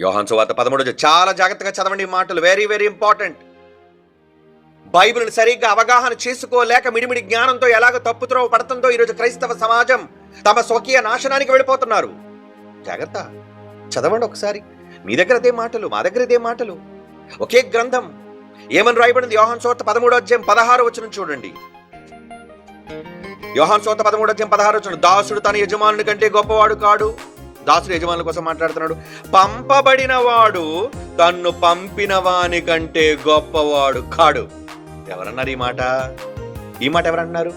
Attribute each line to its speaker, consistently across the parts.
Speaker 1: యోహాన్ సువార్త పదమూడు చాలా జాగ్రత్తగా చదవండి ఈ మాటలు. వెరీ వెరీ ఇంపార్టెంట్ బైబిల్ని సరిగ్గా అవగాహన చేసుకోలేక మిడిమిడి జ్ఞానంతో ఎలాగ తప్పుత్రోవ పడుతుందో ఈరోజు క్రైస్తవ సమాజం తమ స్వకీయ నాశనానికి వెళ్ళిపోతున్నారు. జాగ్రత్త. చదవండి ఒకసారి. మీ దగ్గర అదే మాటలు మా దగ్గర ఇదే మాటలు. ఒకే గ్రంథం. ఏమని రాయబడింది? యోహాన్ సోత పదమూడో అధ్యాయం పదహారు వచ్చిన చూడండి. యోహాన్ సోత పదమూడో అధ్యాయం పదహారు వచ్చిన దాసుడు తన యజమానుని కంటే గొప్పవాడు కాడు. దాసుడు యజమానుల కోసం మాట్లాడుతున్నాడు. పంపబడిన వాడు తన్ను పంపిన వాని కంటే గొప్పవాడు కాడు. ఎవరన్నారు ఈ మాట? ఈ మాట ఎవరన్నారు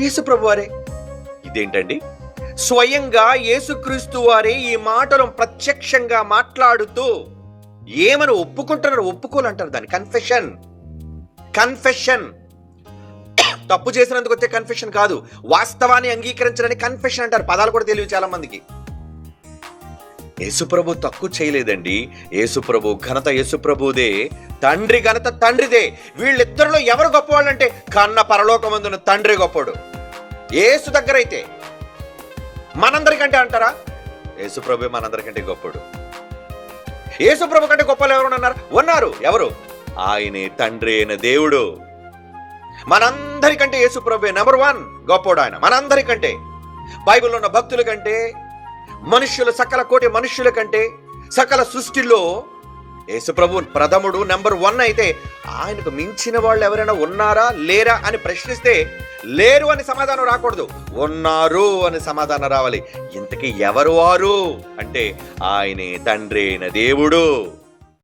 Speaker 1: యేసుప్రభు వారే. ఇదేంటండి? స్వయంగా యేసుక్రీస్తు వారే ఈ మాటను ప్రత్యక్షంగా మాట్లాడుతూ ఏమని ఒప్పుకుంటున్నారు ఒప్పుకోలంటారు దాన్ని. కన్ఫెషన్ కన్ఫెషన్ తప్పు చేసినందుకు వచ్చే కన్ఫెషన్ కాదు. వాస్తవాన్ని అంగీకరించడానికి కన్ఫెషన్ అంటారు. పదాలు కూడా తెలియదు చాలా మందికి యేసుప్రభు తక్కువ చేయలేదండి. యేసుప్రభు ఘనత యేసుప్రభుదే. తండ్రి ఘనత తండ్రిదే. వీళ్ళిద్దరిలో ఎవరు గొప్పవాళ్ళంటే కన్న పరలోకమందున తండ్రి గొప్పడు. ఏసు దగ్గర అయితే మనందరికంటే అంటారా? యేసుప్రభు మనందరికంటే గొప్పడు. యేసుప్రభు కంటే గొప్పలు ఎవరు ఉన్నారు ఉన్నారు. ఎవరు? ఆయనే తండ్రి అయిన దేవుడు. మనందరికంటే యేసుప్రభు నెంబర్ వన్ గొప్పోడు ఆయన మనందరికంటే. బైబిల్లో ఉన్న భక్తుల కంటే మనుష్యుల సకల కోటి మనుష్యుల కంటే సకల సృష్టిలో యేసుప్రభు ప్రథముడు నెంబర్ వన్ అయితే ఆయనకు మించిన వాళ్ళు ఎవరైనా ఉన్నారా లేరా అని ప్రశ్నిస్తే లేరు అని సమాధానం రాకూడదు. ఉన్నారు అని సమాధానం రావాలి. ఇంతకీ ఎవరు వారు? అంటే ఆయనే తండ్రి అయిన దేవుడు.